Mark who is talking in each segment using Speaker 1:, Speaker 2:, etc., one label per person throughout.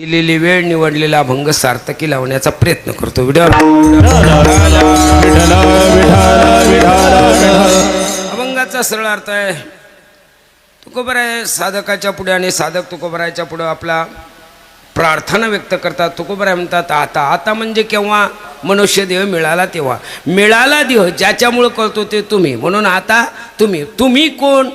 Speaker 1: दिलेली वेळ निवडलेला अभंग सार्थकी लावण्याचा प्रयत्न करतो. व्हिडिओ अभंगाचा सरळ अर्थ आहे तुकोबराय आहे साधकाच्या पुढे आणि साधक तुकोबरायच्या पुढे आपला प्रार्थना व्यक्त करतात. तुकोबराय म्हणतात आता आता म्हणजे केव्हा मनुष्य देह मिळाला तेव्हा. मिळाला देह ज्याच्यामुळं कळतो ते तुम्ही. म्हणून आता तुम्ही. तुम्ही कोण?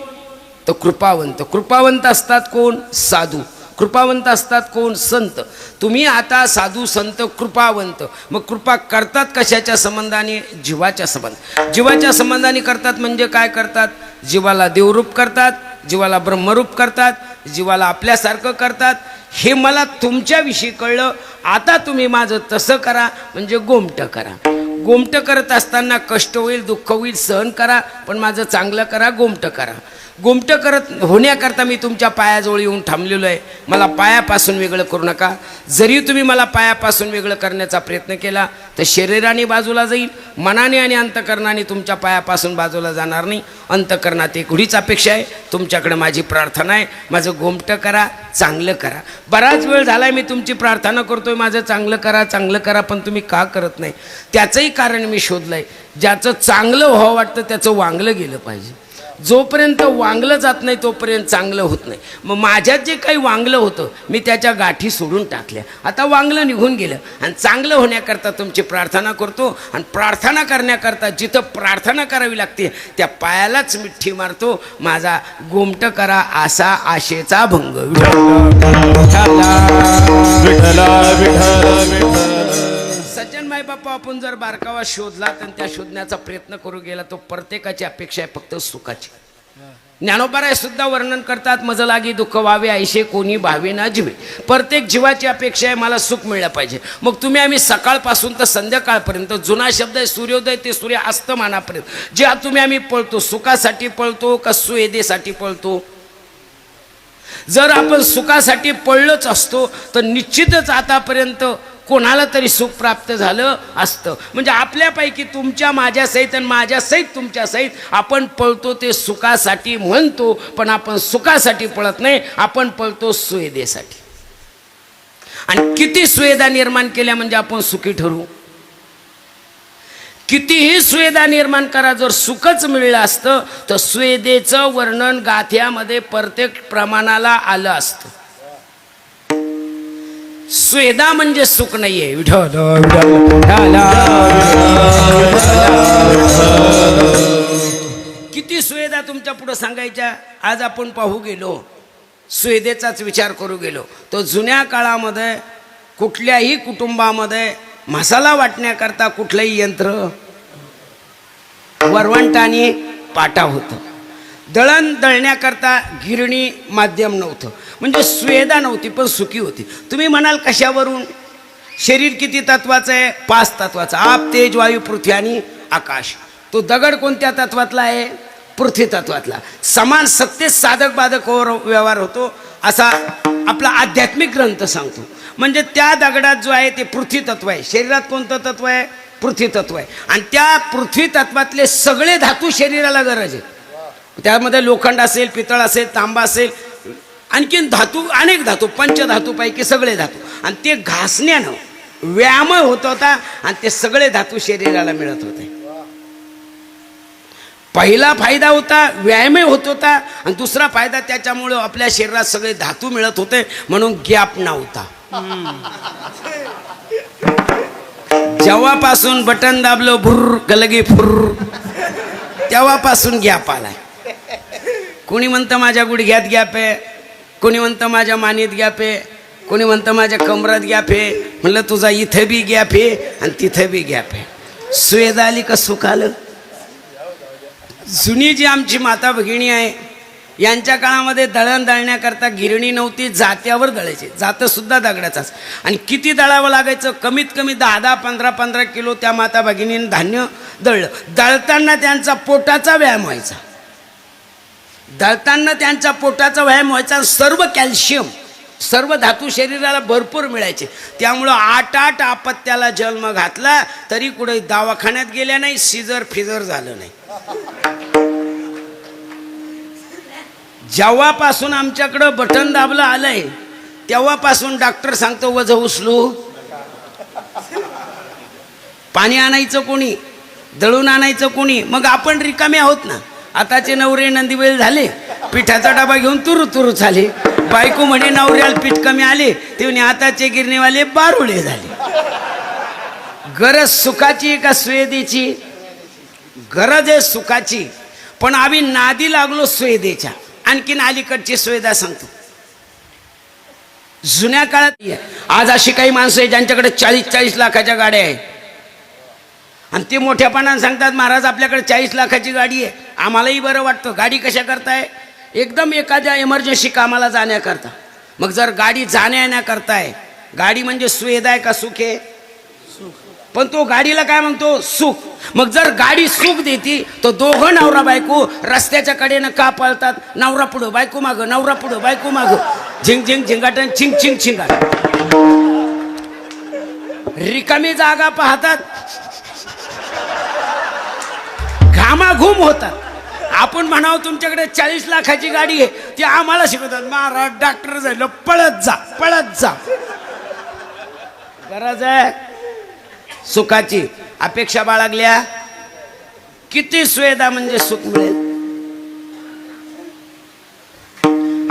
Speaker 1: तर कृपावंत. कृपावंत असतात कोण? साधू. कृपावंत असतात कोण? संत. तुम्ही आता साधू संत कृपावंत. मग कृपा करतात कशाच्या संबंधाने? जीवाच्या संबंध. जीवाच्या संबंधाने करतात म्हणजे काय करतात? जीवाला देवरूप करतात जीवाला ब्रह्मरूप करतात जीवाला आपल्यासारखं करतात. हे मला तुमच्याविषयी कळलं. आता तुम्ही माझं तसं करा म्हणजे गोमटं करा. गोमटं करत असताना कष्ट होईल दुःख होईल सहन करा पण माझं चांगलं करा गोमटं करा. गोमटं करत होण्याकरता मी तुमच्या पायाजवळ येऊन थांबलेलो आहे. मला पायापासून वेगळं करू नका. जरी तुम्ही मला पायापासून वेगळं करण्याचा प्रयत्न केला तर शरीराने बाजूला जाईल मनाने आणि अंतकरणाने तुमच्या पायापासून बाजूला जाणार नाही. अंतकरणात एक एवढीच अपेक्षा आहे. तुमच्याकडे माझी प्रार्थना आहे. माझं गोमटं करा चांगलं करा. बराच वेळ झाला मी तुमची प्रार्थना करतोय. माझं चांगलं करा चांगलं करा पण तुम्ही का करत नाही? त्याचंही कारण मी शोधलं आहे ज्याचं चांगलं व्हावं वाटतं त्याचं वांगलं गेलं पाहिजे. जोपर्यंत वांगलं जात नाही तोपर्यंत चांगलं होत नाही. मग माझ्यात जे काही वांगलं होतं मी त्याच्या गाठी सोडून टाकल्या. आता वांगलं निघून गेलं. आणि चांगलं होण्याकरता तुमची प्रार्थना करतो. आणि प्रार्थना करण्याकरता जिथं प्रार्थना करावी लागते त्या पायालाच मिठ्ठी मारतो. माझा गोमट करा असा आशेचा भंग. सज्जन माई बाप्पा आपण जर बारकावा शोधला तर त्या शोधण्याचा प्रयत्न करू गेला तो प्रत्येकाची अपेक्षा आहे फक्त सुखाची. ज्ञानोबाराय सुद्धा वर्णन करतात मज लागी दुःख व्हावे ऐशे कोणी भावे ना जीवे. प्रत्येक जीवाची अपेक्षा आहे मला सुख मिळलं पाहिजे. मग तुम्ही आम्ही सकाळपासून तर संध्याकाळपर्यंत जुना शब्द आहे सूर्योदय ते सूर्य अस्तमानापर्यंत. जे तुम्ही आम्ही पळतो सुखासाठी पळतो का सुवेदेसाठी पळतो? जर आपण सुखासाठी पळलोच असतो तर निश्चितच आतापर्यंत कोणाला तरी सुख प्राप्त झालं असतं. म्हणजे आपल्यापैकी तुमच्या माझ्या सहित आणि माझ्या सहित तुमच्या सहित आपण पळतो ते सुखासाठी म्हणतो पण आपण सुखासाठी पळत नाही आपण पळतो सुवेदेसाठी. आणि किती सुवेदा निर्माण केल्या म्हणजे आपण सुखी ठरू? कितीही सुवेदा निर्माण करा जर सुखच मिळलं असतं तर सुवेदेचं वर्णन गाथ्यामध्ये प्रत्येक प्रमाणाला आलं असतं. स्वेदा म्हणजे सुख नाहीये. विठ्ठल विठ्ठल, किती स्वेदा तुमच्यापुढे सांगायच्या? आज आपण पाहू गेलो. स्वेदेचाच विचार करू गेलो. तो जुन्या काळामध्ये कुठल्याही कुटुंबामध्ये मसाला वाटण्याकरता कुठलंही यंत्र वरवंट आणि पाटा होतं. दळण दळण्याकरता गिरणी माध्यम नव्हतं. म्हणजे स्वेदा नव्हती पण सुखी होती. तुम्ही म्हणाल कशावरून? शरीर किती तत्वाचं आहे? पाच तत्वाचं. आप तेज वायू पृथ्वी आणि आकाश. तो दगड कोणत्या तत्वातला आहे? पृथ्वी तत्वातला. समान सत्तेत साधक बाधकवर हो- व्यवहार होतो असा आपला आध्यात्मिक ग्रंथ सांगतो. म्हणजे त्या दगडात जो आहे ते पृथ्वी तत्व आहे. शरीरात कोणतं तत्व आहे? पृथ्वी तत्व आहे. आणि त्या पृथ्वी तत्वातले सगळे धातू शरीराला गरज आहे. त्यामध्ये लोखंड असेल पितळ असेल तांबा असेल आणखीन धातू अनेक धातू पंचधातूपैकी सगळे धातू. आणि ते घासण्यानं व्यायामय होत होता आणि ते सगळे धातू शरीराला मिळत होते. पहिला फायदा होता व्यायामही होत होता आणि दुसरा फायदा त्याच्यामुळं आपल्या शरीरात सगळे धातू मिळत होते म्हणून गॅप नव्हता. जेव्हापासून बटन दाबलं भुर्र गलगी फुर्र तेव्हापासून गॅप आलाय. कोणी म्हणतं माझ्या गुडघ्यात गॅप आहे? कोणी म्हणतं माझ्या मानेत गॅप आहे कोणी म्हणतं माझ्या कमरात गॅप आहे. म्हणलं तुझा इथं बी गॅप आहे आणि तिथं बी गॅप आहे. स्वेद आली का सुख आलं जुनी जी आमची माता भगिनी आहे यांच्या काळामध्ये दळण दळण्याकरता गिरणी नव्हती जात्यावर दळायची. जातंसुद्धा दगडाचाच आणि किती दळावं लागायचं? कमीत कमी दहा दहा पंधरा पंधरा किलो त्या माता भगिनीने धान्य दळलं. दळताना त्यांचा पोटाचा व्यायाम व्हायचा. दळताना त्यांचा पोटाचा व्यायाम व्हायचा सर्व कॅल्शियम सर्व धातू शरीराला भरपूर मिळायचे. त्यामुळं आठ आठ आपत्त्याला जन्म घातला तरी कुठे दवाखान्यात गेल्या नाही सिजर फिजर झालं नाही. जेव्हापासून आमच्याकडं बटन दाबलं आलंय तेव्हापासून डॉक्टर सांगतो वज उचलू. पाणी आणायचं कोणी दळून आणायचं कोणी मग आपण रिकामे आहोत ना? आताचे नवरे नंदीबैल झाले पिठाचा डबा घेऊन तुरु तुरु झाले. बायको म्हणे नवऱ्याला पीठ कमी आले. ते म्हणे आताचे गिरणीवाले बारुळे झाले. गरज सुखाची का स्वेदेची? गरज आहे सुखाची. पण आम्ही नादी लागलो सुयदेच्या आणखीन अलीकडची सुविधा सांगतो. जुन्या काळात आज अशी काही माणसं आहे ज्यांच्याकडे चाळीस चाळीस लाखाच्या गाड्या आहेत. आणि ते मोठ्यापणानं सांगतात महाराज आपल्याकडे चाळीस लाखाची गाडी आहे. आम्हालाही बरं वाटतं. गाडी कशा करताय? एकदम एखाद्या इमर्जन्सी कामाला जाण्याकरता. मग जर गाडी जाण्या येण्याकरताय गाडी म्हणजे सुविधा आहे का? सुख आहे. पण तो गाडीला काय म्हणतो? सुख. मग जर गाडी सुख देती तर दोघं नवरा बायको रस्त्याच्या कडेनं का पळतात? नवरा पुढं बायको मागं नवरा पुढं बायको मागं. झिंग झिंग झिंगाटन छिंग छिंग छिंगाट. रिकामी जागा पाहतात. घामाघूम होतात. आपण म्हणावं तुमच्याकडे चाळीस लाखाची गाडी आहे ती आम्हाला शिकवतात. महाराज डॉक्टर झालं. पळत जा पळत जा. गरज आहे. सुखाची अपेक्षा बाळगल्या. किती सुविधा म्हणजे सुख मिळेल.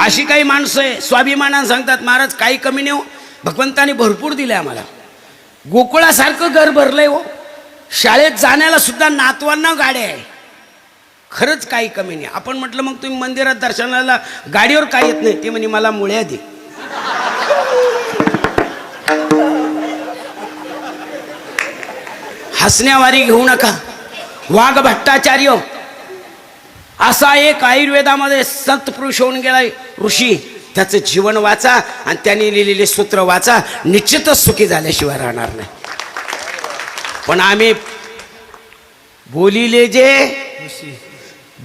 Speaker 1: अशी काही माणसं आहे स्वाभिमानानं सांगतात महाराज काही कमी नाही हो. भगवंताने भरपूर दिले आम्हाला. गोकुळासारखं घर भरलंय हो. शाळेत जाण्याला सुद्धा नातवांना गाड्या आहे. खरंच काही कमी नाही. आपण म्हटलं मग तुम्ही मंदिरात दर्शनाला गाडीवर काय येत नाही? ते म्हणे मला मुळ्या दे. हसण्यावारी घेऊ नका. वाघ भट्टाचार्य. असा एक आयुर्वेदामध्ये संत पुरुष होऊन गेलाय ऋषी. त्याचं जीवन वाचा आणि त्यांनी लिहिलेले सूत्र वाचा. निश्चितच सुखी झाल्याशिवाय राहणार नाही. पण आम्ही बोलिले जे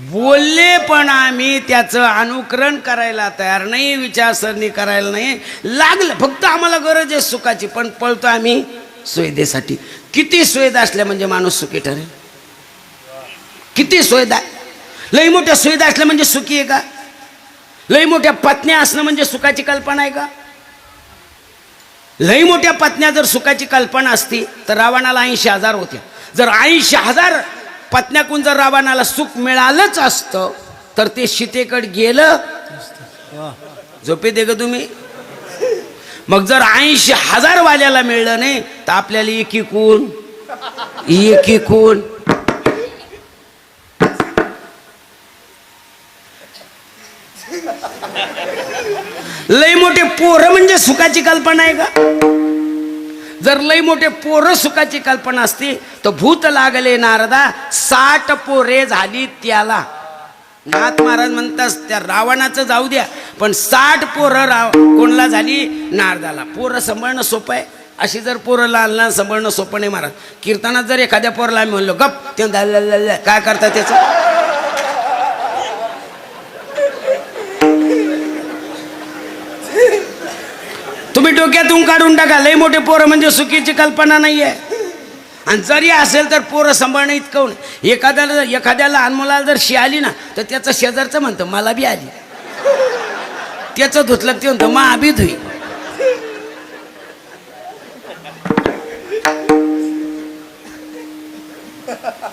Speaker 1: बोलले पण आम्ही त्याचं अनुकरण करायला तयार नाही विचारसरणी करायला नाही. लागलं फक्त आम्हाला गरज आहे सुखाची पण पळतो आम्ही सुविधेसाठी. किती सुविधा असल्या म्हणजे माणूस सुखी ठरेल? किती सुविधा? लई मोठ्या सुविधा असल्या म्हणजे सुखी आहे का? लई मोठ्या पत्न्या असणं म्हणजे सुखाची कल्पना आहे का? लई मोठ्या पत्न्या जर सुखाची कल्पना असती तर रावणाला ऐंशी हजार होत्या जर ऐंशी हजार पत्न्याकून जर रावणाला सुख मिळालंच असतं तर ते सीतेकडे गेलं झोपे दे ग तुम्ही. मग जर ऐंशी हजार वाल्याला मिळलं नाही तर आपल्याला एकी कोण एकी कोण लई मोठे पोरं म्हणजे सुखाची कल्पना आहे का? जर लई मोठे पोरं सुखाची कल्पना असती तर भूत लागले नारदा साठ पोरे झाली त्याला. नाथ महाराज म्हणतात त्या रावणाचं जाऊ द्या पण साठ पोरं राव कोणला झाली? नारदाला. पोरं सांभाळणं सोपं आहे. अशी जर पोरं लहान लहान सांभाळणं सोपं नाही महाराज. कीर्तनात जर एखाद्या पोरला आम्ही म्हणलो गप ते काय करतात त्याचं? तुम्ही डोक्यातून काढून टाका. लय मोठे पोरं म्हणजे सुखीची कल्पना नाही आहे आणि जरी असेल तर पोरं सांभाळणं इतकं नाही. एखाद्याला एखाद्या लहान मुलाला जर शी आली ना तर त्याचं शेजारचं म्हणतं मला बी आली. त्याचं धुतलं ते म्हणतं मा आबी धुई.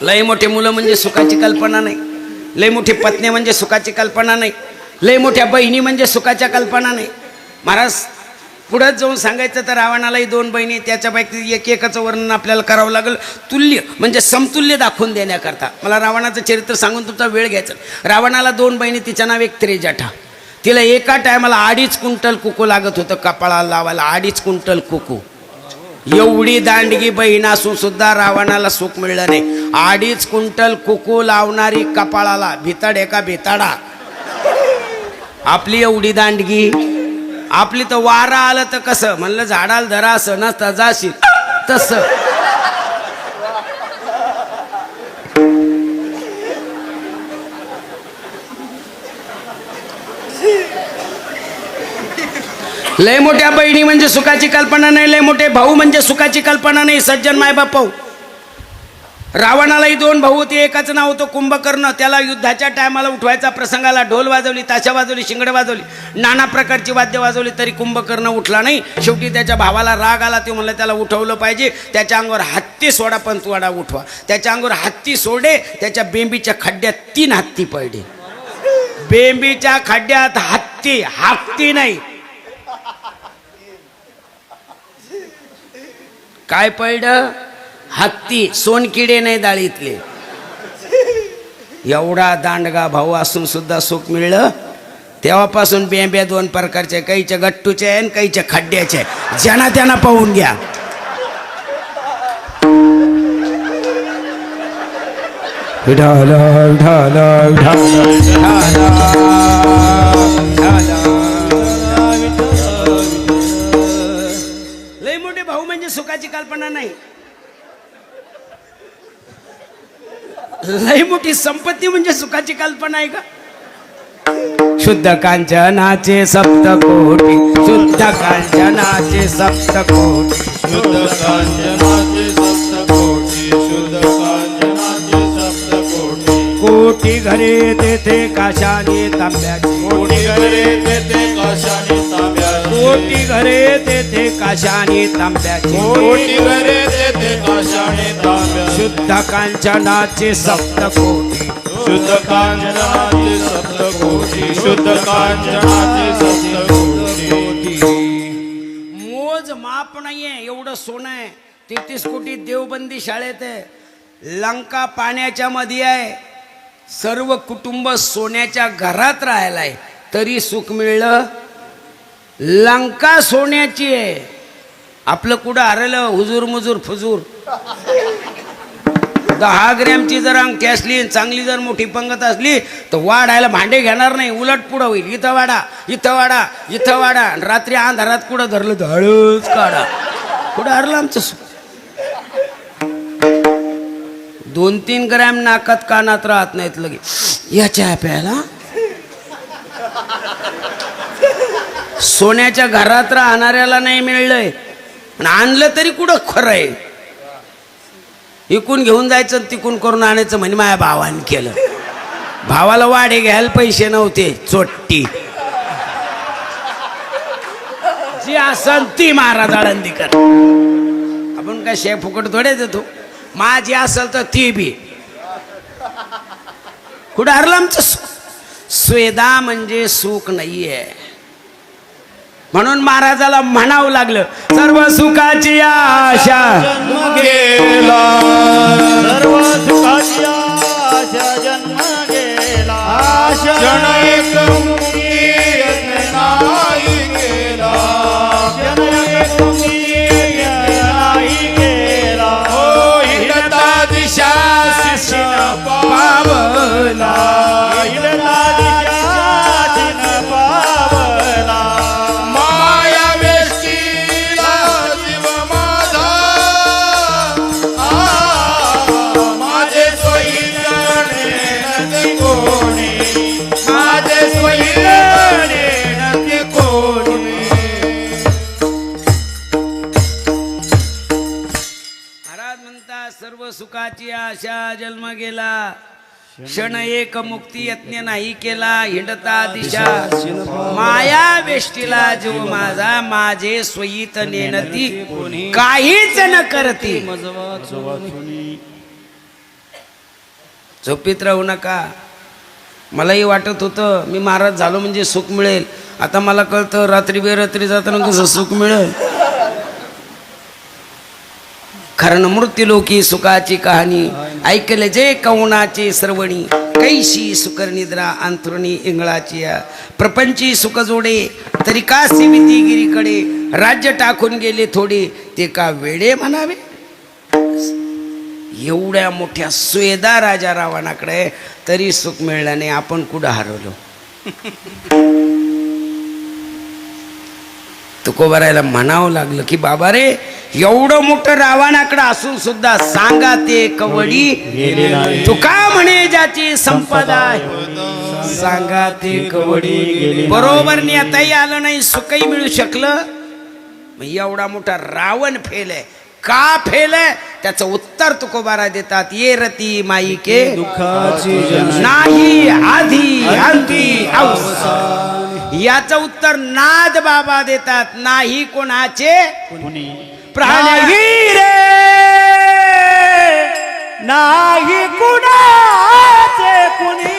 Speaker 1: लय मोठे मुलं म्हणजे सुखाची कल्पना नाही. लय मोठी पत्नी म्हणजे सुखाची कल्पना नाही. लय मोठ्या बहिणी म्हणजे सुखाच्या कल्पना नाही. महाराज पुढं जाऊन सांगायचं तर रावणालाही दोन बहिणी त्याच्यापैकी एक एकाचं वर्णन आपल्याला करावं लागेल. तुल्य म्हणजे समतुल्य दाखवून देण्याकरता. मला रावणाचं चरित्र सांगून तुमचा वेळ घ्यायचा रावणाला दोन बहिणी तिच्या नाव एक त्रेजठा. तिला एका टायमाला अडीच क्विंटल कुकू लागत होतं कपाळाला लावायला. अडीच क्विंटल कुकू. एवढी दांडगी बहीण असून सुद्धा रावणाला सुख मिळलं नाही. अडीच क्विंटल कुकू लावणारी कपाळाला भिताड एका भिताडा. आपली एवढी दांडगी. आपली तर वारा आलं तर कसं? म्हणलं झाडाला धरा असं नसता जाशील. तस. लय मोठ्या बहिणी म्हणजे सुखाची कल्पना नाही लय मोठे भाऊ म्हणजे सुखाची कल्पना नाही सज्जन माय मायबाप रावणालाही दोन भाऊ होते एकाचं नाव होतं कुंभकर्ण. त्याला युद्धाच्या टायमाला उठवायचा प्रसंगाला ढोल वाजवली ताशा वाजवली शिंगडे वाजवली. नाना प्रकारची वाद्य वाजवली तरी कुंभकर्ण उठला नाही. शेवटी त्याच्या भावाला राग आला ते म्हणलं त्याला उठवलं पाहिजे. त्याच्या अंगावर हत्ती सोडा पण तुवाडा उठवा. त्याच्या अंगावर हत्ती सोडे त्याच्या बेंबीच्या खड्ड्यात तीन हत्ती पडले बेंबीच्या खड्ड्यात हत्ती हत्ती नाही. काय पडलं? हत्ती सोनकिडे नाही डाळीतले एवढा दांडगा भाऊ असून सुद्धा सुख मिळलं. तेव्हापासून बेंब्या दोन प्रकारचे काहीच्या गट्टूचे आहे आणि काहीच्या खड्ड्याचे. आहे. ज्यांना त्यांना पाहून घ्या. लय मोठे भाऊ म्हणजे सुखाची कल्पना नाही. लय मोठी संपत्ती म्हणजे सुखाची कल्पना आहे का? शुद्ध कांचनाचे सप्त कोटी शुद्ध कांचनाचे सप्त कोटी.
Speaker 2: शुद्ध कांचनाचे सप्तकोटी शुद्ध कांचनाचे सप्तकोटी
Speaker 1: कोटी घरे तेथे काशाने तांब्याची.
Speaker 2: कोटी घरे तेथे काशाने
Speaker 1: कोटी घरे तेथे काशाने तांब्याची.
Speaker 2: कोटी घरे तेथे काशाने तांब्याची.
Speaker 1: शुद्ध कांचनाचे सप्त कोटी.
Speaker 2: शुद्ध कांचनाचे सप्तकोटी शुद्ध कांचनाचे सप्तकोटी
Speaker 1: मोज माप नाहीये एवढं सोनं आहे. तेहतीस कोटी देवबंदी शाळेत आहे. लंका पाण्याच्या मध्ये आहे. सर्व कुटुंब सोन्याच्या घरात राहायला आहे तरी सुख मिळलं? लंका सोन्याची आहे. आपलं कुठं हरलं हुजूर मुजूर फुजूर. दहा ग्रॅमची जर अंगठी असली आणि चांगली जर मोठी पंगत असली तर वाढायला भांडे घेणार नाही. उलट पुढं होईल. इथं वाडा इथं वाडा इथं वाडा आणि रात्री अंधारात कुठं धरलं तर हळूच काढा. कुठं हरलं आमचं दोन तीन ग्रॅम नाकात कानात राहत नाहीत लगे याच्या प्यायला? सोन्याच्या घरात राहणाऱ्याला नाही मिळलंय. आणि आणलं तरी कुठं खरं आहे? इकून घेऊन जायचं आणि तिकून करून आणायचं म्हणजे माझ्या भावाने केलं. भावाला वाढे घ्यायला पैसे नव्हते चोट्टी. जी असन ती महाराज आळंदीकर. आपण काय शेफ फुकट थोडे देतो? माझी असल तर ती बी. कुठं हरलं आमचं सुख? स्वेदा म्हणजे सुख नाहीये. म्हणून महाराजाला म्हणावं लागलं सर्व सुखाची आशा
Speaker 2: जन्म गेला. सर्व सुखाची आशा जन्म गेला. क्षण
Speaker 1: सर्व सुखाची आशा जन्म गेला. क्षण एक मुक्ती यज्ञ नाही केला हिंडता दिशा. माया वेष्टीला जीव माझा माझे स्वयीत नेणती काहीच न करती. झोपीत राहू नका. मलाही वाटत होतं मी महाराज झालो म्हणजे सुख मिळेल. आता मला कळतं रात्री बेरात्री जाताना कसं सुख मिळेल? खरण मृत्यूलोकी सुखाची कहाणी ऐकले जे कवनाची सर्वणी कैशी सुकरनिद्रा अंथरुणी इंगळाची प्रपंची सुख जोडे तरी का समितीगिरीकडे राज्य टाकून गेले थोडे ते का वेडे म्हणावे? एवढ्या मोठ्या सुयदा राजा रावणाकडे तरी सुख मिळाल्याने आपण कुठं हरवलो? तुकोबारायला म्हणावं लागलं की बाबा रे एवढं मोठं रावणाकडं असून सुद्धा सांगा ते कवडी
Speaker 2: नाही.
Speaker 1: तुका म्हणे ज्याची संपदा आहे. सांगा ते कवडी बरोबर नेताही आलं नाही सुखही मिळू शकलं. एवढा मोठा रावण फेल आहे का फेल आहे त्याचं उत्तर तुकोबारा देतात ये रती माईके
Speaker 3: दुःखाची जन
Speaker 1: नाही आधी अंती अवसान याचं उत्तर नाद बाबा देतात नाही कोणाचे? प्राणी
Speaker 3: रे! नाही कुणाचे कुणी?